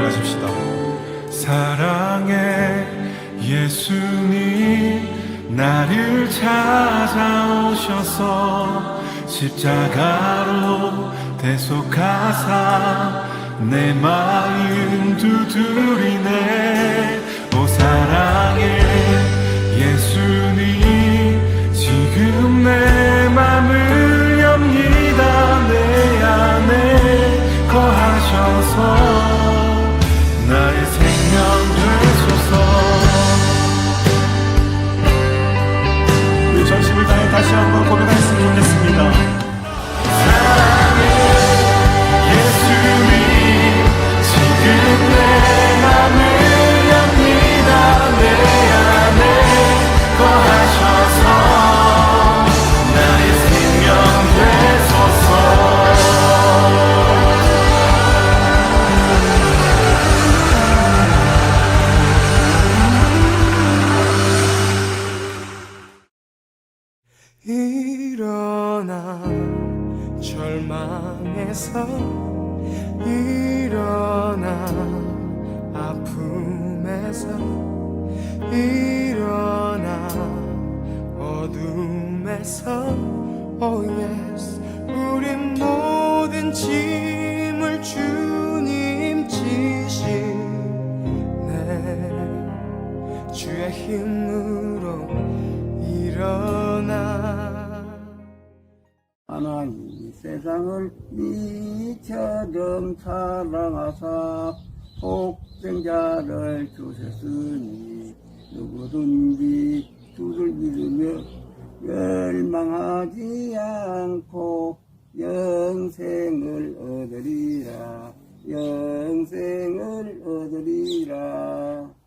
우리 가십시다. 사랑해 예수님 나를 찾아오셔서 십자가로 대속하사 내 마음 두드리네 일어나 절망에서 일어나 아픔에서 일어나 어둠에서. Oh yes 우린 모든 짐을 주 하나님 세상을 이처럼 사랑하사 복생자를 주셨으니 누구든지 주를 믿으며 멸망하지 않고 영생을 얻으리라. 영생을 얻으리라